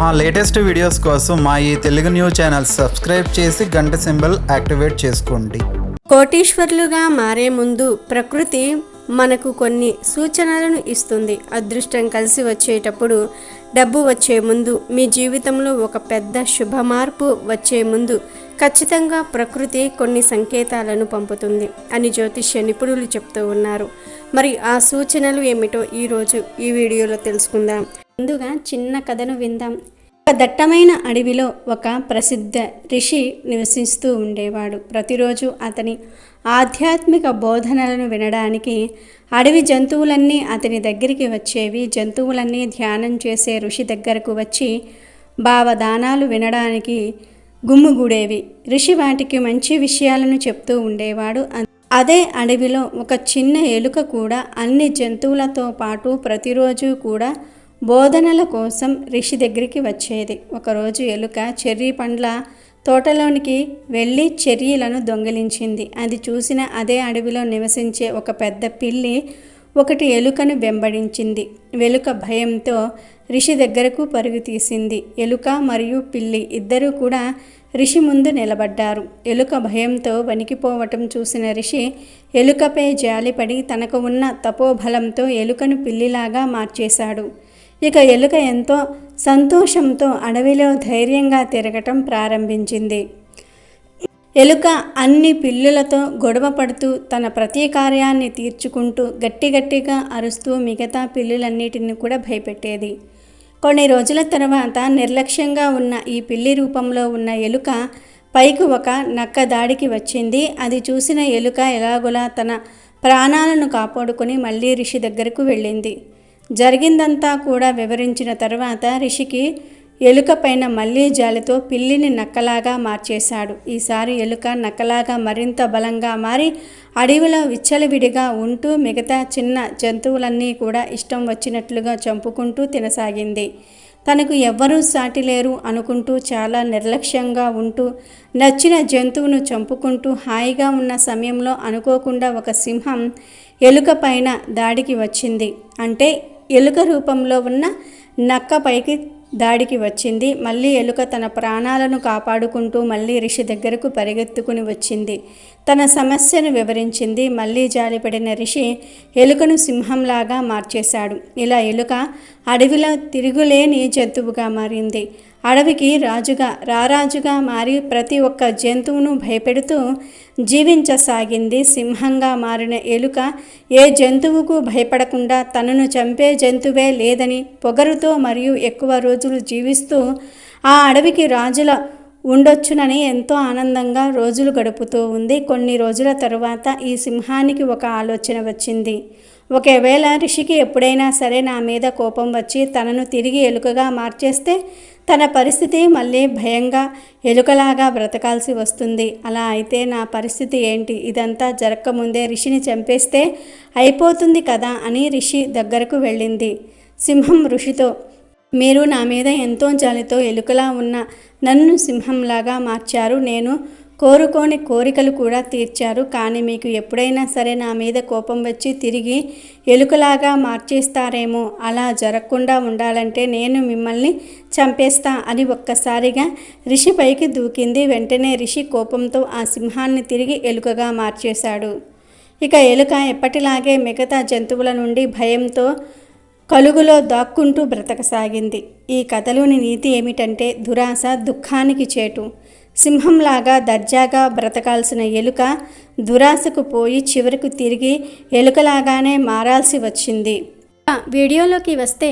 మా latest videos కోసం మా ఈ తెలుగు న్యూస్ ఛానల్ సబ్స్క్రైబ్ చేసి గంట సింబల్ యాక్టివేట్ చేసుకోండి. కోటీశ్వర్లుగా మారే ముందు ప్రకృతి మనకు కొన్ని సూచనలను ఇస్తుంది. అదృష్టం కలిసి వచ్చేటప్పుడు డబ్బు వచ్చే ముందు మీ జీవితంలో ఒక పెద్ద శుభ మార్పు వచ్చే ముందు ఖచ్చితంగా ప్రకృతి కొన్ని సంకేతాలను పంపుతుంది అని జ్యోతిష్య నిపుణులు చెప్తూ ఉన్నారు. మరి ఆ సూచనలు ఏమిటో ఈరోజు ఈ వీడియోలో తెలుసుకుందాం. ముందుగా చిన్న కథను విందాం. ఒక దట్టమైన అడవిలో ఒక ప్రసిద్ధ ఋషి నివసిస్తూ ఉండేవాడు. ప్రతిరోజు అతని ఆధ్యాత్మిక బోధనలను వినడానికి అడవి జంతువులన్నీ అతని దగ్గరికి వచ్చేవి. జంతువులన్నీ ధ్యానం చేసే ఋషి దగ్గరకు వచ్చి భావదానాలు వినడానికి గుమ్ముగూడేవి ఋషి వాటికి మంచి విషయాలను చెప్తూ ఉండేవాడు. అదే అడవిలో ఒక చిన్న ఎలుక కూడా అన్ని జంతువులతో పాటు ప్రతిరోజు కూడా బోధనల కోసం రిషి దగ్గరికి వచ్చేది. ఒకరోజు ఎలుక చెర్రీ పండ్ల తోటలోనికి వెళ్ళి చెర్రీలను దొంగిలించింది. అది చూసిన అదే అడవిలో నివసించే ఒక పెద్ద పిల్లి ఒకటి ఎలుకను వెంబడించింది. వెలుక భయంతో రిషి దగ్గరకు పరుగు తీసింది. ఎలుక మరియు పిల్లి ఇద్దరూ కూడా రిషి ముందు నిలబడ్డారు. ఎలుక భయంతో వణికిపోవటం చూసిన రిషి ఎలుకపై జాలిపడి తనకు ఉన్న తపోబలంతో ఎలుకను పిల్లిలాగా మార్చేశాడు. ఇక ఎలుక ఎంతో సంతోషంతో అడవిలో ధైర్యంగా తిరగటం ప్రారంభించింది. ఎలుక అన్ని పిల్లులతో గొడవ పడుతూ తన ప్రతీకార్యాన్ని తీర్చుకుంటూ గట్టి గట్టిగా అరుస్తూ మిగతా పిల్లులన్నిటిని కూడా భయపెట్టేది. కొన్ని రోజుల తర్వాత నిర్లక్ష్యంగా ఉన్న ఈ పిల్లి రూపంలో ఉన్న ఎలుక పైకి ఒక నక్క దాడికి వచ్చింది. అది చూసిన ఎలుక ఎలాగోలా తన ప్రాణాలను కాపాడుకుని మళ్ళీ రిషి దగ్గరకు వెళ్ళింది. జరిగిందంతా కూడా వివరించిన తర్వాత రిషికి ఎలుక పైన మళ్ళీ జాలితో పిల్లిని నక్కలాగా మార్చేశాడు. ఈసారి ఎలుక నక్కలాగా మరింత బలంగా మారి అడవిలో విచ్చలవిడిగా ఉంటూ మిగతా చిన్న జంతువులన్నీ కూడా ఇష్టం వచ్చినట్లుగా చంపుకుంటూ తినసాగింది. తనకు ఎవ్వరూ సాటి లేరు అనుకుంటూ చాలా నిర్లక్ష్యంగా ఉంటూ నచ్చిన జంతువును చంపుకుంటూ హాయిగా ఉన్న సమయంలో అనుకోకుండా ఒక సింహం ఎలుక పైన దాడికి వచ్చింది. అంటే ఎలుక రూపంలో ఉన్న నక్క పైకి దాడికి వచ్చింది. మళ్ళీ ఎలుక తన ప్రాణాలను కాపాడుకుంటూ మళ్ళీ రిషి దగ్గరకు పరిగెత్తుకుని వచ్చింది. తన సమస్యను వివరించింది. మళ్ళీ జాలిపడిన రిషి ఎలుకను సింహంలాగా మార్చేశాడు. ఇలా ఎలుక అడవిలో తిరుగులేని జంతువుగా మారింది. అడవికి రాజుగా రారాజుగా మారి ప్రతి ఒక్క జంతువును భయపెడుతూ జీవించసాగింది. సింహంగా మారిన ఎలుక ఏ జంతువుకు భయపడకుండా తనను చంపే జంతువే లేదని పొగరుతో మరియు ఎక్కువ రోజులు జీవిస్తూ ఆ అడవికి రాజుల ఉండొచ్చునని ఎంతో ఆనందంగా రోజులు గడుపుతూ ఉంది. కొన్ని రోజుల తరువాత ఈ సింహానికి ఒక ఆలోచన వచ్చింది. ఒకవేళ ఋషికి ఎప్పుడైనా సరే నా మీద కోపం వచ్చి తనను తిరిగి ఎలుకగా మార్చేస్తే తన పరిస్థితి మళ్ళీ భయంగా ఎలుకలాగా బ్రతకాల్సి వస్తుంది. అలా అయితే నా పరిస్థితి ఏంటి? ఇదంతా జరగకముందే రిషిని చంపేస్తే అయిపోతుంది కదా అని రిషి దగ్గరకు వెళ్ళింది. సింహం ఋషితో మీరు నా మీద ఎంతో జాలితో ఎలుకలా ఉన్న నన్ను సింహంలాగా మార్చారు. నేను కోరుకోని కోరికలు కూడా తీర్చారు. కానీ మీకు ఎప్పుడైనా సరే నా మీద కోపం వచ్చి తిరిగి ఎలుకలాగా మార్చేస్తారేమో. అలా జరగకుండా ఉండాలంటే నేను మిమ్మల్ని చంపేస్తా అని ఒక్కసారిగా రిషి పైకి దూకింది. వెంటనే రిషి కోపంతో ఆ సింహాన్ని తిరిగి ఎలుకగా మార్చేశాడు. ఇక ఎలుక ఎప్పటిలాగే మిగతా జంతువుల నుండి భయంతో కలుగులో దాక్కుంటూ బ్రతకసాగింది. ఈ కథలోని నీతి ఏమిటంటే దురాశ దుఃఖానికి చేటు. సింహంలాగా దర్జాగా బ్రతకాల్సిన ఎలుక దురాశకు పోయి చివరకు తిరిగి ఎలుకలాగానే మారాల్సి వచ్చింది. వీడియోలోకి వస్తే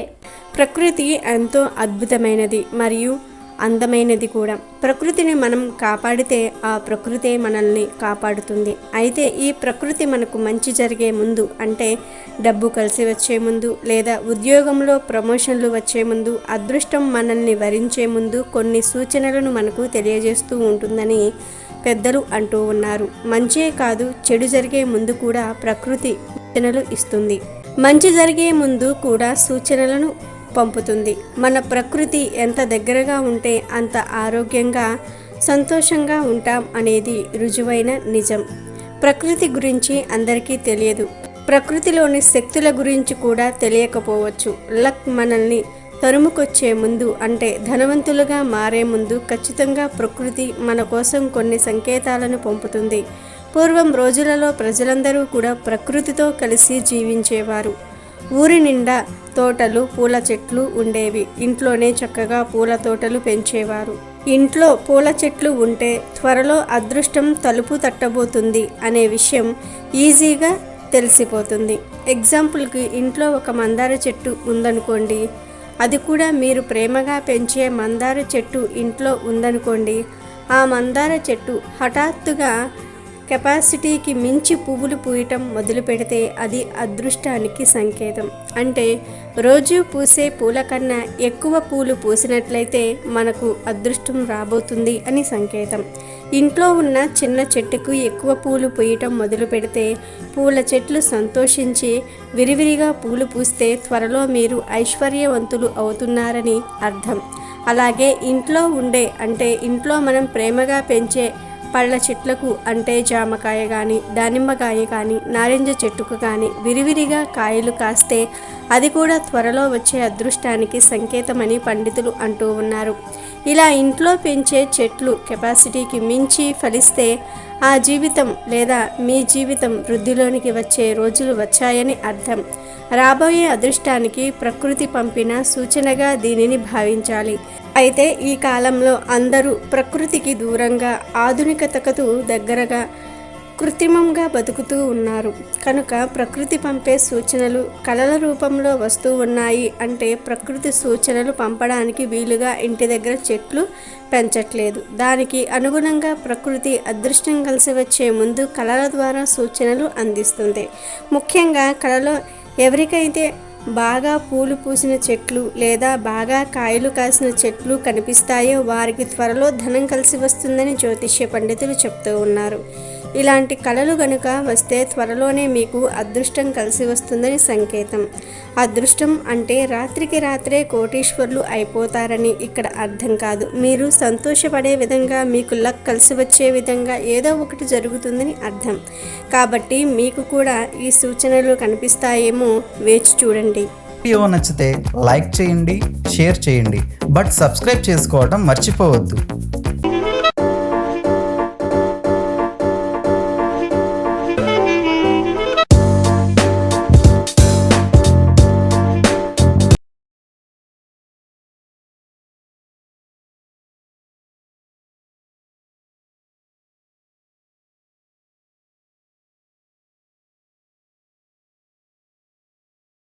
ప్రకృతి ఎంతో అద్భుతమైనది. మరియు అందమైనది కూడా. ప్రకృతిని మనం కాపాడితే ఆ ప్రకృతే మనల్ని కాపాడుతుంది. అయితే ఈ ప్రకృతి మనకు మంచి జరిగే ముందు అంటే డబ్బు కలిసి వచ్చే ముందు లేదా ఉద్యోగంలో ప్రమోషన్లు వచ్చే ముందు అదృష్టం మనల్ని వరించే ముందు కొన్ని సూచనలను మనకు తెలియజేస్తూ ఉంటుందని పెద్దలు అంటూ ఉన్నారు. మంచే కాదు చెడు జరిగే ముందు కూడా ప్రకృతి సూచనలు ఇస్తుంది. మంచి జరిగే ముందు కూడా సూచనలను పంపుతుంది. మన ప్రకృతి ఎంత దగ్గరగా ఉంటే అంత ఆరోగ్యంగా సంతోషంగా ఉంటాం అనేది రుజువైన నిజం. ప్రకృతి గురించి అందరికీ తెలియదు. ప్రకృతిలోని శక్తుల గురించి కూడా తెలియకపోవచ్చు. లక్ మనల్ని తరుముకొచ్చే ముందు అంటే ధనవంతులుగా మారే ముందు ఖచ్చితంగా ప్రకృతి మన కోసం కొన్ని సంకేతాలను పంపుతుంది. పూర్వం రోజులలో ప్రజలందరూ కూడా ప్రకృతితో కలిసి జీవించేవారు. ఊరి నిండా తోటలు పూల చెట్లు ఉండేవి. ఇంట్లోనే చక్కగా పూల తోటలు పెంచేవారు. ఇంట్లో పూల చెట్లు ఉంటే త్వరలో అదృష్టం తలుపు తట్టబోతుంది అనే విషయం ఈజీగా తెలిసిపోతుంది. ఎగ్జాంపుల్కి ఇంట్లో ఒక మందార చెట్టు ఉందనుకోండి అది కూడా మీరు ప్రేమగా పెంచే మందార చెట్టు ఇంట్లో ఉందనుకోండి ఆ మందార చెట్టు హఠాత్తుగా కెపాసిటీకి మించి పువ్వులు పూయటం మొదలు పెడితే అది అదృష్టానికి సంకేతం. అంటే రోజు పూసే పూల కన్నా ఎక్కువ పూలు పూసినట్లయితే మనకు అదృష్టం రాబోతుంది అని సంకేతం. ఇంట్లో ఉన్న చిన్న చెట్టుకు ఎక్కువ పూలు పూయటం మొదలు పెడితే పూల చెట్లు సంతోషించి విరివిరిగా పూలు పూస్తే త్వరలో మీరు ఐశ్వర్యవంతులు అవుతున్నారని అర్థం. అలాగే ఇంట్లో ఉండే అంటే ఇంట్లో మనం ప్రేమగా పెంచే పళ్ళ చెట్లకు అంటే జామకాయ కానీ దానిమ్మకాయ కానీ నారింజ చెట్టుకు కానీ విరివిరిగా కాయలు కాస్తే అది కూడా త్వరలో వచ్చే అదృష్టానికి సంకేతమని పండితులు అంటూ ఉన్నారు. ఇలా ఇంట్లో పెంచే చెట్లు కెపాసిటీకి మించి ఫలిస్తే ఆ జీవితం లేదా మీ జీవితం వృద్ధిలోనికి వచ్చే రోజులు వచ్చాయని అర్థం. రాబోయే అదృష్టానికి ప్రకృతి పంపిన సూచనగా దీనిని భావించాలి. అయితే ఈ కాలంలో అందరూ ప్రకృతికి దూరంగా ఆధునికతకు దగ్గరగా కృత్రిమంగా బతుకుతూ ఉన్నారు. కనుక ప్రకృతి పంపే సూచనలు కళల రూపంలో వస్తూ ఉన్నాయి అంటే ప్రకృతి సూచనలు పంపడానికి వీలుగా ఇంటి దగ్గర చెట్లు పెంచట్లేదు. దానికి అనుగుణంగా ప్రకృతి అదృష్టం కలిసి వచ్చే ముందు కళల ద్వారా సూచనలు అందిస్తుంది. ముఖ్యంగా కళలో ఎవరికైతే బాగా పూలు పూసిన చెట్లు లేదా బాగా కాయలు కాసిన చెట్లు కనిపిస్తాయో వారికి త్వరలో ధనం కలిసి వస్తుందని జ్యోతిష్య పండితులు చెప్తూ ఉన్నారు. ఇలాంటి కళలు గనుక వస్తే త్వరలోనే మీకు అదృష్టం కలిసి వస్తుందని సంకేతం. అదృష్టం అంటే రాత్రికి రాత్రే కోటీశ్వర్లు అయిపోతారని ఇక్కడ అర్థం కాదు. మీరు సంతోషపడే విధంగా మీకు లక్ కలిసి వచ్చే విధంగా ఏదో ఒకటి జరుగుతుందని అర్థం. కాబట్టి మీకు కూడా ఈ సూచనలు కనిపిస్తాయేమో వేచి చూడండి. వీడియో నచ్చితే లైక్ చేయండి షేర్ చేయండి. బట్ సబ్స్క్రైబ్ చేసుకోవడం మర్చిపోవద్దు.